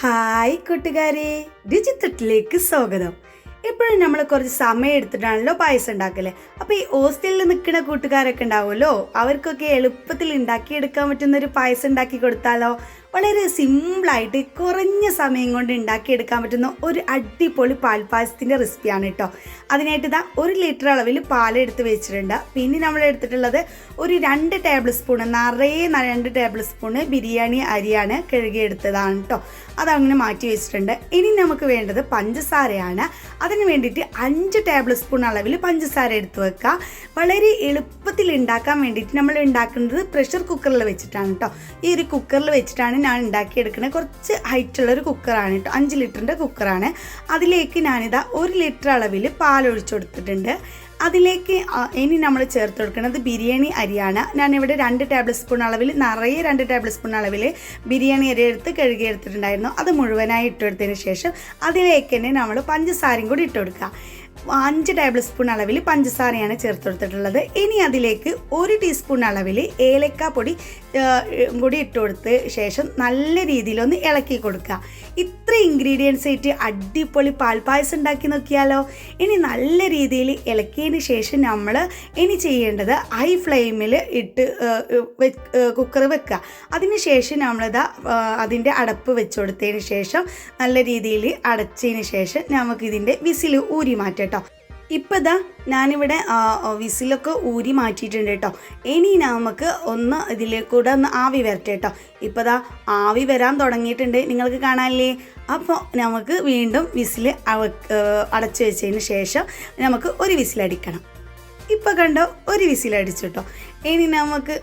Hi കൂട്ടുകാരെ രുചിത്തട്ടിലേക്ക് സ്വാഗതം. എപ്പോഴും നമ്മൾ കുറച്ച് സമയം എടുത്തിട്ടാണല്ലോ പായസം ഉണ്ടാക്കൽ. അപ്പോൾ ഈ ഹോസ്റ്റലിൽ നിൽക്കുന്ന കൂട്ടുകാരൊക്കെ ഉണ്ടാവുമല്ലോ? അവർക്കൊക്കെ എളുപ്പത്തിൽ ഉണ്ടാക്കിയെടുക്കാൻ പറ്റുന്ന ഒരു പായസം ഉണ്ടാക്കി കൊടുത്താലോ? വളരെ സിമ്പിളായിട്ട് കുറഞ്ഞ സമയം കൊണ്ട് ഉണ്ടാക്കിയെടുക്കാൻ പറ്റുന്ന ഒരു അടിപൊളി പാൽപ്പായസത്തിന്റെ റെസിപ്പിയാണ് കേട്ടോ. അതിനായിട്ട് ഇതാ ഒരു ലിറ്റർ അളവിൽ പാൽ പാലെടുത്ത് വെച്ചിട്ടുണ്ട്. പിന്നെ നമ്മൾ എടുത്തിട്ടുള്ളത് ഒരു രണ്ട് ടേബിൾ സ്പൂൺ നിറയെ രണ്ട് ടേബിൾ സ്പൂണ് ബിരിയാണി അരിയാണ് കഴുകിയെടുത്തതാണ് കേട്ടോ. അതങ്ങനെ മാറ്റി വെച്ചിട്ടുണ്ട്. ഇനി നമുക്ക് വേണ്ടത് പഞ്ചസാരയാണ്. അതിന് വേണ്ടിയിട്ട് അഞ്ച് ടേബിൾ സ്പൂൺ അളവിൽ പഞ്ചസാര എടുത്ത് വെക്കുക. വളരെ എളുപ്പത്തിൽ ഉണ്ടാക്കാൻ വേണ്ടിയിട്ട് നമ്മൾ ഉണ്ടാക്കുന്നത് പ്രഷർ കുക്കറിൽ വെച്ചിട്ടാണ് കേട്ടോ. ഈ ഒരു കുക്കറിൽ വെച്ചിട്ടാണ് ഞാൻ ഉണ്ടാക്കിയെടുക്കുന്നത് കുറച്ച് ഹൈറ്റുള്ളൊരു കുക്കറാണ് കേട്ടോ. അഞ്ച് ലിറ്ററിന്റെ കുക്കറാണ്. അതിലേക്ക് ഞാനിതാ ഒരു ലിറ്റർ അളവിൽ പാലൊഴിച്ചു കൊടുത്തിട്ടുണ്ട്. അതിലേക്ക് ഇനി നമ്മൾ ചേർത്ത് കൊടുക്കുന്നത് ബിരിയാണി അരിയാണ്. ഞാനിവിടെ രണ്ട് ടേബിൾ സ്പൂൺ അളവിൽ നിറയെ രണ്ട് ടേബിൾ സ്പൂൺ അളവിൽ ബിരിയാണി അരി എടുത്ത് കഴുകി എടുത്തിട്ടുണ്ടായിരുന്നു അത് മുഴുവനായി ഇട്ടെടുത്തതിന് ശേഷം അതിലേക്ക് തന്നെ നമ്മൾ പഞ്ചസാരയും കൂടി ഇട്ട് കൊടുക്കുക. അഞ്ച് ടേബിൾ സ്പൂൺ അളവിൽ പഞ്ചസാരയാണ് ചേർത്ത് കൊടുത്തിട്ടുള്ളത് ഇനി അതിലേക്ക് ഒരു ടീസ്പൂൺ അളവിൽ ഏലക്ക പൊടി കൂടി ഇട്ട് കൊടുത്ത് ശേഷം നല്ല രീതിയിലൊന്ന് ഇളക്കി കൊടുക്കുക. ഇത്ര ഇൻഗ്രീഡിയൻസ് ആയിട്ട് അടിപൊളി പാൽപ്പായസം ഉണ്ടാക്കി നോക്കിയാലോ? ഇനി നല്ല രീതിയിൽ ഇളക്കിയതിന് ശേഷം നമ്മൾ ഇനി ചെയ്യേണ്ടത് ഹൈ ഫ്ലെയിമിൽ ഇട്ട് കുക്കർ വെക്കുക. അതിന് ശേഷം നമ്മളിതാ അതിന്റെ അടപ്പ് വെച്ച് കൊടുത്തതിന് ശേഷം നല്ല രീതിയിൽ അടച്ചതിന് ശേഷം നമുക്കിതിന്റെ വിസിൽ ഊരി മാറ്റാം കേട്ടോ. ഇപ്പം ഇതാ ഞാനിവിടെ വിസിലൊക്കെ ഊരി മാറ്റിയിട്ടുണ്ട് കേട്ടോ. ഇനി നമുക്ക് ഒന്ന് ഇതിലേക്കൂടെ ഒന്ന് ആവി വരട്ടെ കേട്ടോ. ഇപ്പം ഇതാ ആവി വരാൻ തുടങ്ങിയിട്ടുണ്ട്. നിങ്ങൾക്ക് കാണാനില്ലേ? അപ്പോൾ നമുക്ക് വീണ്ടും വിസിൽ അടച്ചു വെച്ചതിന് ശേഷം നമുക്ക് ഒരു വിസിലടിക്കണം. ഇപ്പം കണ്ടോ ഒരു വിസിലടിച്ചു കേട്ടോ. ഇനി നമുക്ക്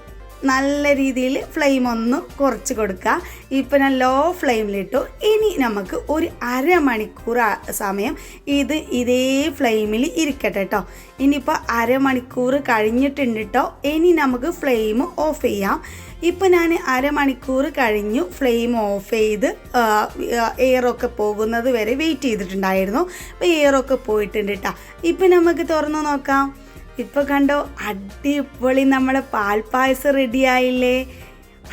നല്ല രീതിയിൽ ഫ്ലെയിം ഒന്ന് കുറച്ച് കൊടുക്കുക. ഇപ്പം ഞാൻ ലോ ഫ്ലെയിമിലിട്ടു ഇനി നമുക്ക് ഒരു അരമണിക്കൂർ സമയം ഇത് ഇതേ ഫ്ലെയിമിൽ ഇരിക്കട്ടെ കേട്ടോ ഇനിയിപ്പോൾ അരമണിക്കൂർ കഴിഞ്ഞിട്ടുണ്ട് കേട്ടോ ഇനി നമുക്ക് ഫ്ലെയിം ഓഫ് ചെയ്യാം. ഇപ്പം ഞാൻ അരമണിക്കൂർ കഴിഞ്ഞു ഫ്ലെയിം ഓഫ് ചെയ്ത് എയറൊക്കെ പോകുന്നത് വരെ വെയിറ്റ് ചെയ്തിട്ടുണ്ടായിരുന്നു. അപ്പോൾ എയറൊക്കെ പോയിട്ടുണ്ട് കേട്ടോ ഇപ്പം നമുക്ക് തുറന്നു നോക്കാം. ഇപ്പൊ കണ്ടോ അടിപൊളി നമ്മുടെ പാൽപ്പായസം റെഡിയായില്ലേ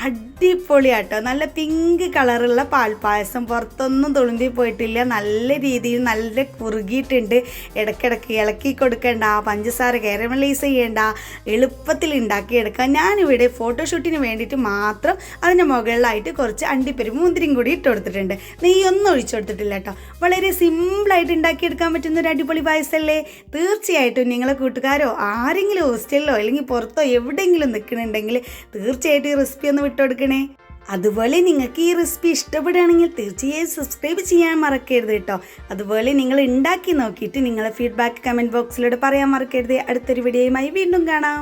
അടിപൊളിയാട്ടോ. നല്ല പിങ്ക് കളറുള്ള പാൽപ്പായസം. പുറത്തൊന്നും തുളുമ്പി പോയിട്ടില്ല. നല്ല രീതിയിൽ നല്ല കുറുകിയിട്ടുണ്ട്. ഇടയ്ക്കിടയ്ക്ക് ഇളക്കി കൊടുക്കേണ്ട. പഞ്ചസാര കാരമലൈസ് ചെയ്യേണ്ട. എളുപ്പത്തിൽ ഉണ്ടാക്കിയെടുക്കാം. ഞാനിവിടെ ഫോട്ടോഷൂട്ടിന് വേണ്ടിയിട്ട് മാത്രം അതിന്റെ മുകളിലായിട്ട് കുറച്ച് അണ്ടിപ്പരി മുന്തിരിയും കൂടി ഇട്ട് കൊടുത്തിട്ടുണ്ട്. നെയ്യൊന്നും ഒഴിച്ചു കൊടുത്തിട്ടില്ല കേട്ടോ വളരെ സിമ്പിളായിട്ട് ഉണ്ടാക്കിയെടുക്കാൻ പറ്റുന്ന ഒരു അടിപൊളി പായസമല്ലേ തീർച്ചയായിട്ടും നിങ്ങളെ കൂട്ടുകാരോ ആരെങ്കിലും ഹോസ്റ്റലിലോ അല്ലെങ്കിൽ പുറത്തോ എവിടെയെങ്കിലും നിൽക്കുന്നുണ്ടെങ്കിൽ തീർച്ചയായിട്ടും ഈ റെസിപ്പി ഒന്ന് വിട്ടുകൊടുക്കണേ അതുപോലെ നിങ്ങൾക്ക് ഈ റെസിപ്പി ഇഷ്ടപ്പെടുകയാണെങ്കിൽ തീർച്ചയായും സബ്സ്ക്രൈബ് ചെയ്യാൻ മറക്കരുത് കേട്ടോ. അതുപോലെ നിങ്ങൾ ഉണ്ടാക്കി നോക്കിയിട്ട് നിങ്ങളെ ഫീഡ്ബാക്ക് കമന്റ് ബോക്സിലൂടെ പറയാൻ മറക്കരുത്. അടുത്തൊരു വീഡിയോയുമായി വീണ്ടും കാണാം.